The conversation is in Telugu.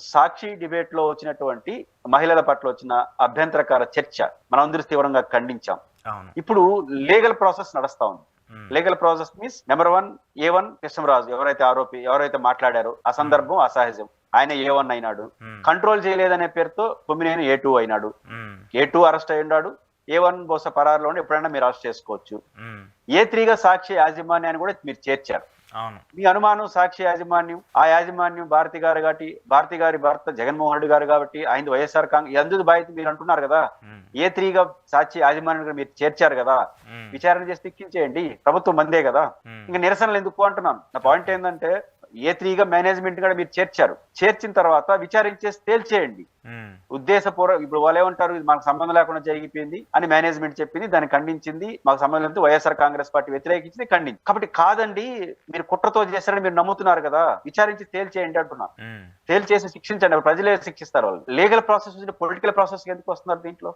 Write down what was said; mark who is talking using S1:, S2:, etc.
S1: సాక్షి డిబేట్లో వచ్చినటువంటి మహిళల పట్ల వచ్చిన అభ్యంతరకర చర్చ మనందరూ తీవ్రంగా ఖండించాం. ఇప్పుడు లీగల్ ప్రాసెస్ నడుస్తా ఉంది. Legal process means number one A one Krishnaraju ఎవరైతే ఆరోపి ఎవరైతే మాట్లాడారో ఆ సందర్భం అసహజం. ఆయన ఏ వన్ అయినాడు. కంట్రోల్ చేయలేదనే పేరుతో కొమ్మినేని ఏ టూ అయినాడు. ఏ టూ అరెస్ట్ అయి ఉన్నాడు ఏ వన్ బహుశా పరారులో ఎప్పుడైనా మీరు అరెస్ట్ చేసుకోవచ్చు. ఏ త్రీగా సాక్షి యాజమాన్యాన్ని కూడా మీరు చేర్చారు. మీ అనుమానం సాక్షి యాజమాన్యం ఆ యాజమాన్యం భారతి గారు కాబట్టి భారతి గారి భర్త జగన్మోహన్ రెడ్డి గారు కాబట్టి ఆయన వైఎస్ఆర్ కాంగ్రెస్ ఎందుకు బాధ్యత మీరు అంటున్నారు కదా? ఏ త్రీగా సాక్షి యాజమాన్యం మీరు చేర్చారు కదా? విచారణ చేసి ఎక్కించేయండి ప్రభుత్వం మందే కదా? ఇంకా నిరసనలు ఎందుకు అంటున్నాను? నా పాయింట్ ఏంటంటే ఏ త్రీగా మేనేజ్మెంట్ కూడా మీరు చేర్చారు. చేర్చిన తర్వాత విచారించేసి తేల్చేయండి
S2: ఉమ్,
S1: ఉద్దేశపూర్వ ఇప్పుడు వాళ్ళు ఏమంటారు ఇది మనకు సంబంధం లేకుండా జరిగిపోయింది అని మేనేజ్మెంట్ చెప్పింది దాన్ని ఖండించింది మాకు సంబంధం లేదు వైఎస్ఆర్ కాంగ్రెస్ పార్టీ వ్యతిరేకించింది ఖండింది కాబట్టి కాదండి మీరు కుట్రతో చేశారని మీరు నమ్ముతున్నారు కదా విచారించి తేల్చేయండి అంటున్నా
S2: ఉమ్.
S1: తేల్చేసి శిక్షించండి ప్రజలే శిక్షిస్తారు వాళ్ళు లీగల్ ప్రాసెస్ పొలిటికల్ ప్రాసెస్ ఎందుకు వస్తున్నారు దీంట్లో?